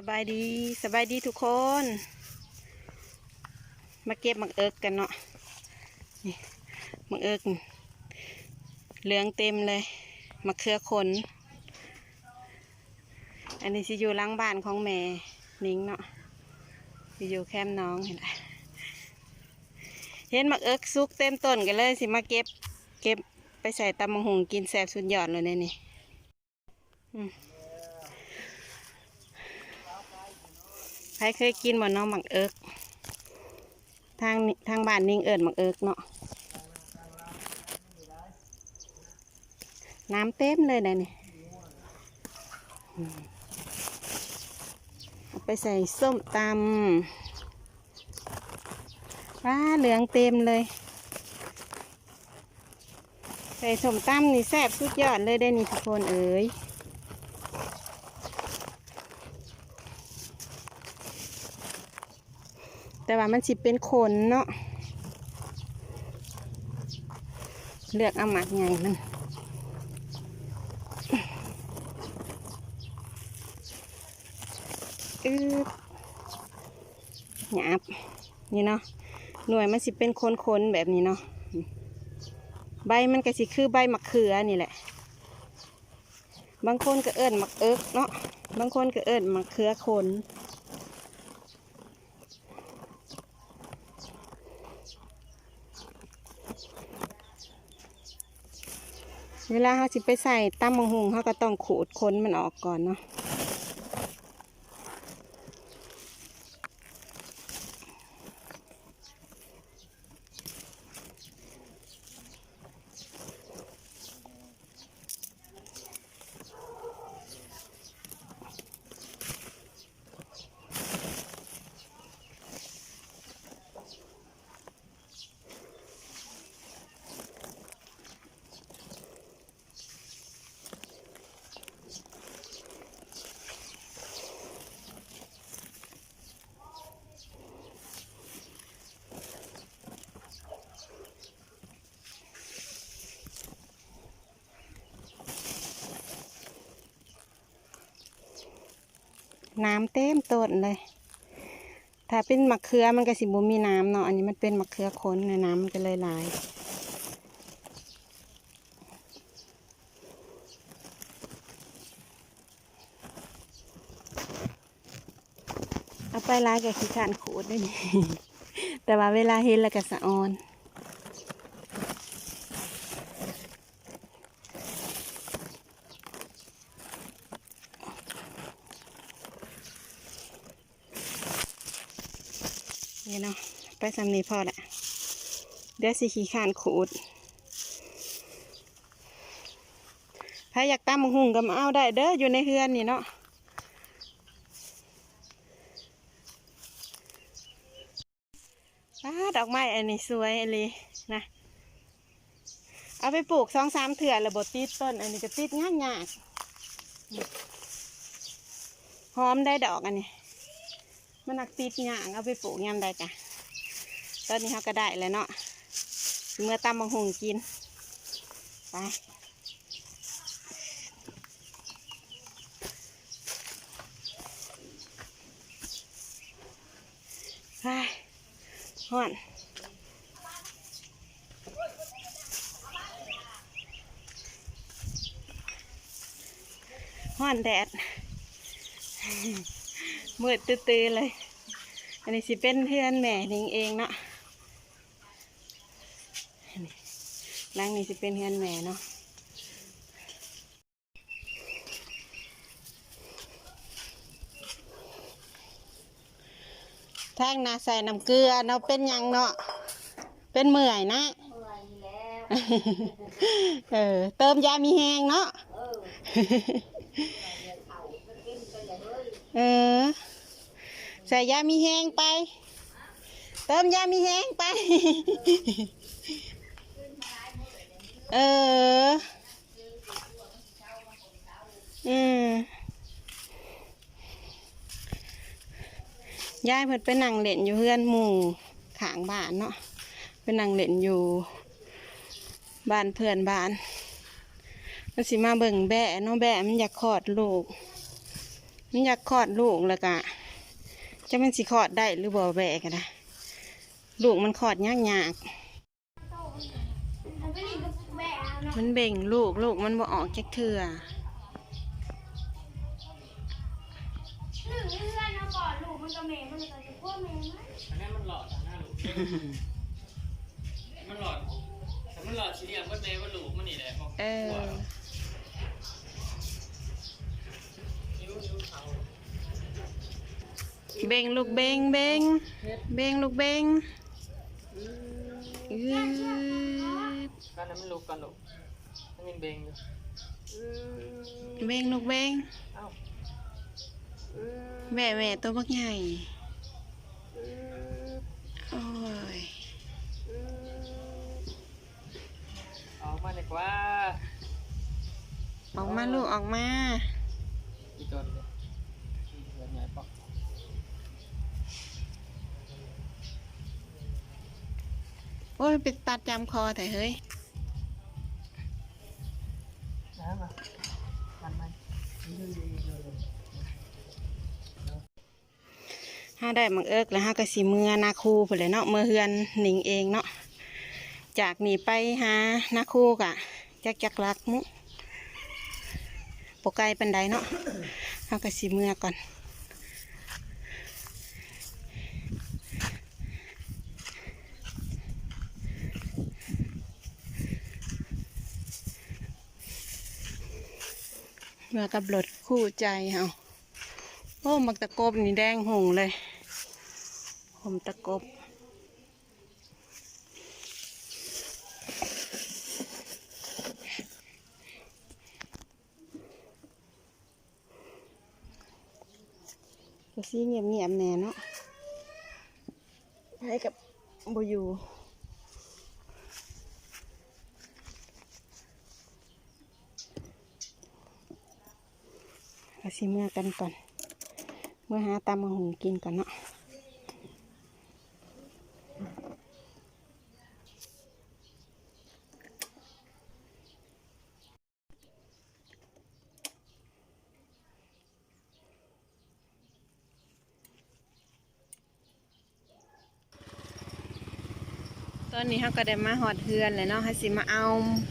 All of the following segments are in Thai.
สบายดีสบายดีทุกคน มาเก็บมักเอิกกันเนาะนี่มักเอิกเหลืองเต็มเลยมะเขือขน อันนี้สิอยู่ล้างบ้านของแม่นิ้งเนาะสิอยู่แคมน้องเห็นไหมเห็นมักเอิกซุกเต็มต้นกันเลยสิมาเก็บ เก็บไปใส่ตำมังหุงกินแซ่บสุดยอดเลยเนี่ยนี่อืม ใค รเคยกินบ่เน้องหมักเอิกทางทางบ้านนิ่งเอิญหมักเอิกเนาะน้ำเต็มเลยนะนี่ไปใส่ส้มตำว้าเหลืองเต็มเลย ใส่ส้มตำนี่แซ่บสุดยอดเลยได้นี่ทุกคนเอ๋ย แต่ว่ามันสิเป็นขนเนาะเลือกเอาหมักไงมันอืดหยาบนี่เนาะหน่วยมันสิเป็นโคนๆแบบนี้เนาะใบมันก็สิคือใบมะเขือนี่แหละ บางคนก็เอิ้นมะเอิกเนาะบางคนก็เอิ้นมะเขือขน เวลาเขาสิไปใส่ตั้มมังหุงเขาก็ต้องขูดค้นมันออกก่อนเนาะ น้ำเต็มต้นเลย ถ้าเป็นมะเขือมันก็สิบุมีน้ำเนาะ อันนี้มันเป็นมะเขือค้นนะน้ำมันก็เลยหลายเอาไปร้ายกับขี้ขานขูดได้นี่แต่ว่าเวลาเห็นแล้วก็สะออน นี่เนาะไปสำนีพอแหละเดี๋ยวสิขี้ขานขูดถ้าอยากตำบักหุงก็มาเอาได้เด้ออยู่ในเฮือนนี่เนาะอ้าดอกไม้อันนี้สวยอันนี้นะ เอาไปปลูกสองสามเถื่อระบบติดต้น อันนี้ก็ติดง่ายยากหอมได้ดอกอันนี้ มันหนักติดยากเอาไปปลูกยามใดจ้ะตอนนี้เขาก็ได้แล้วเนาะเมื่อตำมังหุงกินไปไปห่อนห่อนแดด มืดตื้อๆเลย อันนี้สิเป็นเพื่อนแม่นิงเองเนาะอันนี้หลังนี้สิเป็นเพื่อนแม่เนาะแท่งนาใส่น้ำเกลือเนาะเป็นหยังเนาะเป็นเมื่อยนะเออเติมยามีแหงเนาะเออ ใส่ยามีแห้งไป เติมยามีแห้งไป เออ อืมยายเพิ่นไปนั่งเล่นอยู่เพื่อนหมู่ขางบ้านเนาะไปนั่งเล่นอยู่ บ้านเพื่อนบ้านมันสิมาเบิ่งแบะเนาะแบะมันอยากคลอดลูก มันอยากคลอดลูกแล้วก็ จะมันสิคลอดได้หรือบ่แบกกันนะลูกมันคลอดยากยากมันก็นี่ก็แบะเอาเนาะๆมันเบ่งลูกลูกมันบ่ออกจากเถื่อหนึ่งเพื่อนเอาก่อนลูกมันก็แม่มันก็จะพวกแม่มันอันนั้นมันหลอดอะหน้าหลูกมันหลอดแต่มันหลอดสีเหลี่ยมก็เลยว่าหลูกมันนี่แหละบอกเออ เบ่งลูกเบ่งเบ่งเบ่งลูกเบ่งอือการนั้นมันลูกกันลูกมันเป็นเบงอยู่เบ่งลูกเบ่งแม่แม่ตัวบักใหญ่โอ้ยออกมาเดีกว่า ออกมาลูกออกมาอีกตนเลยเหมือนไงปอก โอ้ยไปตัดจำคอแต่เฮ้ยน้ำมาไหมห้าได้มังเอิกแล้วห้าก็สีเมือนาคูไปเลยเนาะเมื่อเฮือนหนิงเองเนาะจากนี่ไปหานาคูกะจักจักรักมุปกไกปันไดเนาะห้าก็สีเมือก่อน มื่อกับรถคู่ใจเฮาโอ้มักตะกบนี่แดงหงเลยผมตะกบก็ซีเงียบเงียบๆแน่เนาะให้กับบยู่ ก็ซีเมื่อกันก่อน เมื่อหาตามมาหุงกินก่อนเนาะตอนนี้เขาก็ได้มาหอดเฮือนเลยเนาะให้สิมาเอา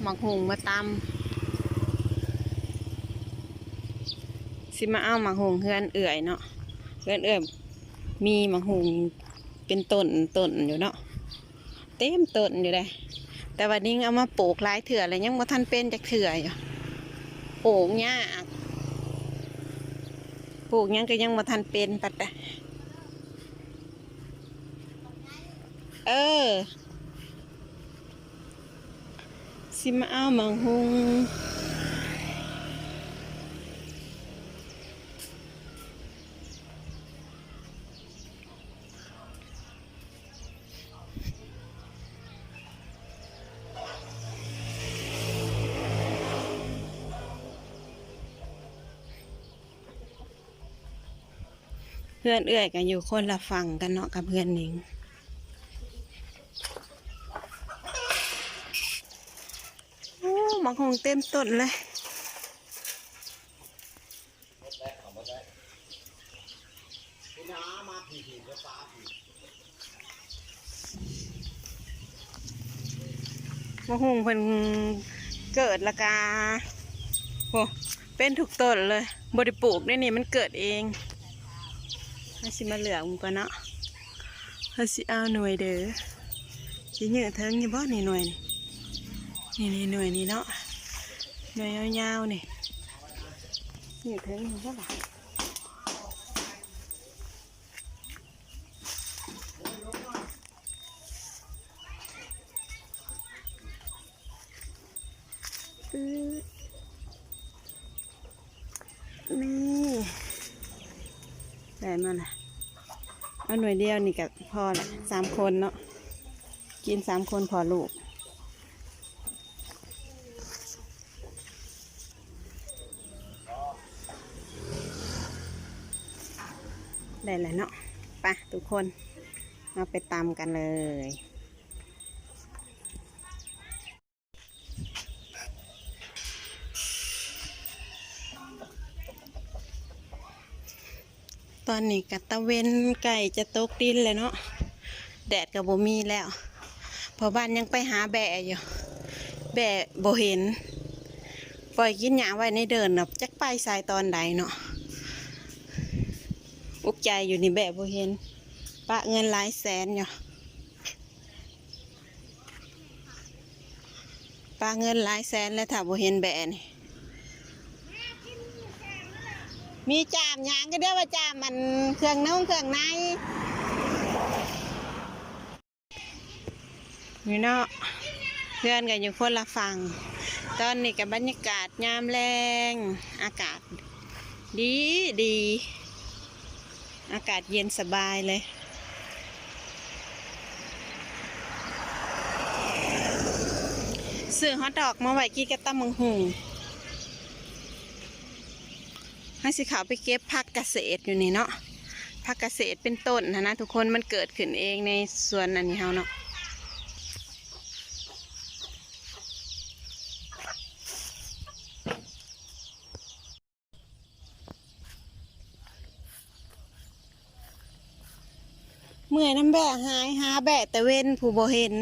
หมักหุงมาตำ สิมาเอาหมักหงเฮือนเอื่อยเนาะเพื่อนเอื้อมมีมะฮุงเป็นต้นต้นอยู่เนาะเต็มต้นอยู่เลยแต่วันนี้เอามาปลูกหลายเถื่อเลยยังบ่ทันเป็นจากเถื่ออยู่ปลูกยากปลูกยังก็ยังบ่ทันเป็นปัดแต่เออ สิมาเอามะฮุง พื่อนเอื้อยกันอยู่คนละฝั่งกันเนาะกับเพื่อนหนิงโอ้มังคงเต็มต้นเลยมังคงเพิ่นเกิดละกาโอ้เป็นถูกต้นเลยบริปลูกได้นี่มันเกิดเอง ให้สิมาเหลืองก่อนเนาะให้สิเอาหน่วยเด้อสิเหยื่อเทิงยี่บ่นี่หน่วยนี่นี่นี่หน่วยนี่เนาะหน่วยยาวๆนี่เหยื่อเทิงอยู่บ่ล่ะนี่ได้มาละ เอาหน่วยเดียวนี่กับพ่อละสามคนเนาะกินสามคนพอลูกได้แล้วเนาะไปทุกคน เอาไปตำกันเลย ตอนนี้กัตะเวนไก่จะตกดินเลยเนาะแดดกับบ่มีแล้วเพอบ้านยังไปหาแบะอยู่ แบะบ่เห็น ปล่อยกินหยาไว้ในเดินเนาะจักไปสายตอนใดเนาะอุกใจอยู่นี่แบะบ่เห็นปะเงินหลายแสนอยู่ปะเงินหลายแสนแล้วถ้าบ่เห็นแบะนี่ มีจามยางก็เรียกว่าจามมันเครื่องนุ่งเครื่องในนี่เนาะเพื่อนกันอยู่คนละฝั่งตอนนี้กับบรรยากาศยามแรงอากาศ ดีดี อากาศเย็นสบายเลยซื้อฮอตดอกมาไว้กี่กระตั้มมังหุง ให้สิขาวไปเก็บผักเกษตรอยู่นี่เนาะผักเกษตรเป็นต้นนะนะทุกคนมันเกิดขึ้นเองในสวนอันนี้เฮาเนาะเมื่อยน้ำแบะหายหาแบะแต่เว้นผู้บ่เห็น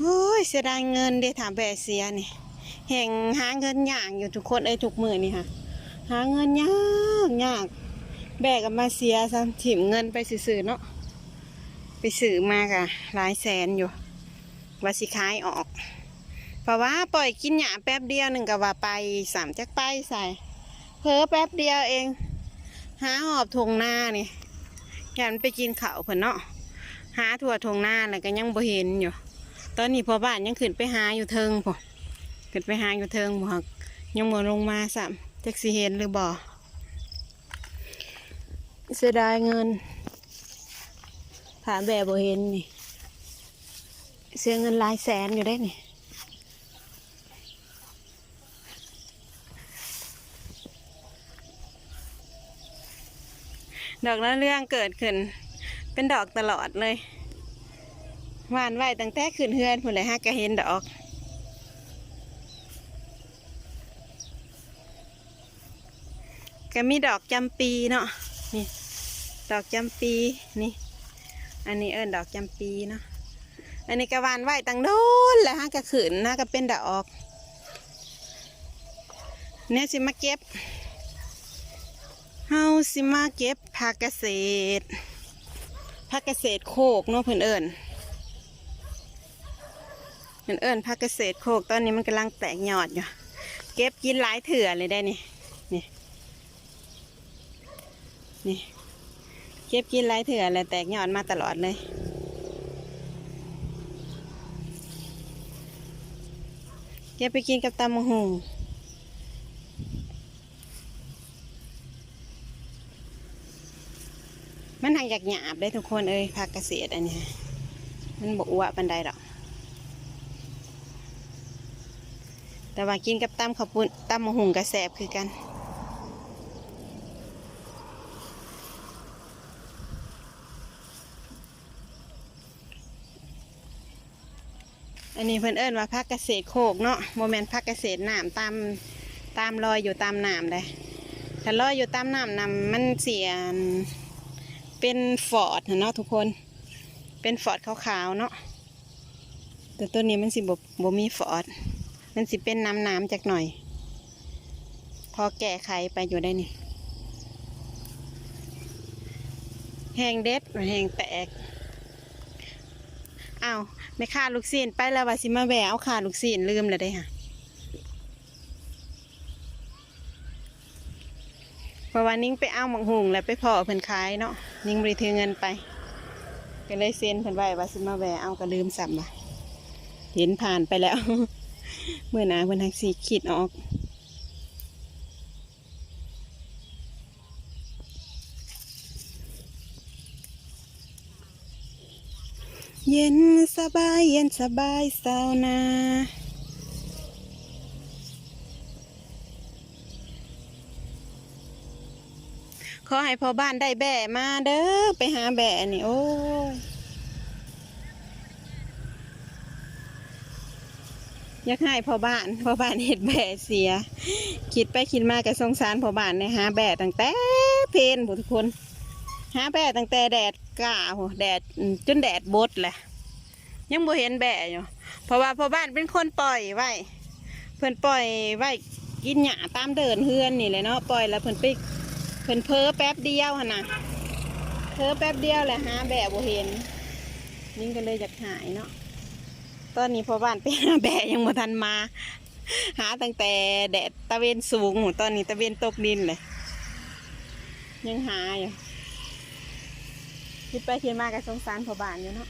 โอ้ยเสียดายเงินเดี๋ยวถามแบะเสียนี่แห่งหาเงินอย่างอยู่ทุกคนเอ้ยทุกมือนี่ค่ะ หาเงินยากยากแบกกันมาเสียซะถิ่มเงินไปสื่อๆเนาะไปสื่อมากอะหลายแสนอยู่ว่าสิขายออก เพราะว่าปล่อยกินหยาแป๊บเดียวหนึ่งก็ว่าไปสามจักไปใส่เพอแป๊บเดียวเอง หาหอบทงหน้านี่ยันไปกินเขาเพิ่นเนาะหาทั่วทงหน้าแล้วก็ยังบ่เห็นอยู่ ตอนนี้พอบ้านยังขึ้นไปหาอยู่เทิงพอขึ้นไปหาอยู่เทิงบ่ฮักยังบ่ลงมาซ้ำ จักสิเห็นหรือบ่เสียดายเงินถามแบบบ่เห็นนี่ เสียเงินหลายแสนอยู่ได้นี่ดอกละเรื่องเกิดขึ้น เป็นดอกตลอดเลยหวานไวตั้งแต่ขึ้นเฮือนพุ่นเลยฮะก็เห็นดอก ก็มีดอกจำปีเนาะนี่ดอกจำปีนี่ อันนี้เอิ้นดอกจำปีเนาะอันนี้กระวานไหวตังโดนแล้วฮะกระขืนนะก็เป็นดอกเนี่ยสิมาเก็บเฮาสิมาเก็บผักเกษตรผักเกษตรโคกเนาะเพื่อนเอิญเพื่อนเอิญผักเกษตรโคกตอนนี้มันกำลังแตกยอดอยู่เก็บกินหลายเถื่อเลยได้นี่นี่ นี่ เก็บกินไรเถื่อแล้วแตกยอดมาตลอดเลยเก็บไปกินกับตำมะฮุงมันทางอยากหยาบได้ทุกคนเอ้ยผักเกษตรอันเนี้ยมันบอกว่าปันไดหรอกแต่ว่ากินกับตำข้าวปุ้นตำมะฮุงกระแสบคือกัน อันนี้เพิ่นเอิ้นว่าพักเกษตรโคกเนาะโมเมนต์พักเกษตรน้ำตามตามรอยอยู่ตามน้ำเลยถ้าลอยอยู่ตามน้ำน้ำมันเสียนเป็นฟอร์ดนะเนาะทุกคน เป็นฟอร์ดขาวๆเนาะแต่ตัวนี้มันสิบบบมีฟอร์ดมันสิเป็นน้ำน้ำๆจากหน่อย พอแก้ไขไปอยู่ได้นี่แหงเด็ดแหงแตก อ้าวไม่ขาดลูกศิษย์ไปแล้วว่าสิมาแหวเอาขาดลูกศิษย์ลืมเลยได้ค่ะพราะว่านิ่งไปเอาหมังหุงแล้วไปพอเพิ่นขายเนาะนิ่งบริถือเงินไปก็เลยเซ็นเพิ่นไว้ว่าสิมาแหวเอาก็ลืมสัมมาเห็นผ่านไปแล้วเมื่อนาเพิ่นทักสีขีดออก เย็นสบายเย็นสบายสาวนาขอให้พ่อบ้านได้แบ่มาเด้อไปหาแบ่นี่โอ้ยอยากให้พ่อบ้านพ่อบ้านเห็ดแบ่เสีย คิดไปคิดมาก็สงสารพ่อบ้านเนี่ยหาแบ่ตั้งแต่เพนผู้ทุกคน หาแบะตั้งแต่แดด ก้าโหแดดจนแดดบดแหละยังบ่เห็นแบะอยู่ เพราะว่าพ่อบ้านเป็นคนปล่อยไว้เพิ่นปล่อยไว้กินหญ้าตามเดินเฮือนนี่แหละเนาะปล่อยแล้วเพิ่นไปเพิ่นเพ้อแป๊บเดียวหนนะเพ้อแป๊บเดียวแหละหาแบะบ่เห็นนิ่งก็เลยอยากหายเนาะตอนนี้พ่อบ้านไปหาแบะยังบ่ทันมา หาตั้งแต่แดดตะเวนสูงหูตอนนี้ตะเวนตกดินเลยยังหาอยู่ คิดไปคิดมาก็สงสารพอบ้านอยู่เนาะ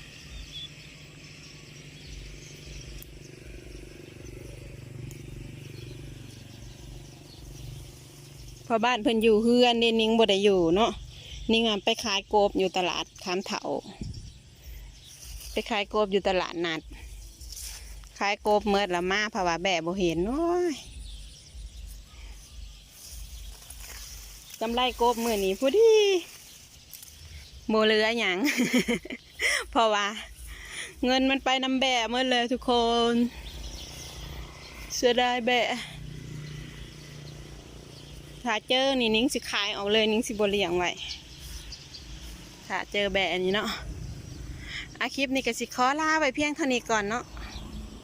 พอบ้านเพิ่นอยู่เฮือนนี่นิ่งบ่ได้อยู่เนาะนิ่งอะไปขายโกบอยู่ตลาดขามเถาไปขายโกบอยู่ตลาดนัดขายโกบเมื่อละมาเพราะว่าแบะบ่เห็นโอ้ยกำไรโกบมือนี้ผู้ดี โมเลืออย่างเพราะว่า เงินมันไปนำแบะเมื่อเลยทุกคน เสียดายแบะถ้าเจอนี่นิ้งสิขายออกเลยนิ้งสิบเลี้ยงไว้ถ้าเจอแบะอันนี้เนาะอาคลิปนี้ก็สิขอลาไว้เพียงเท่านี้ก่อนเนาะ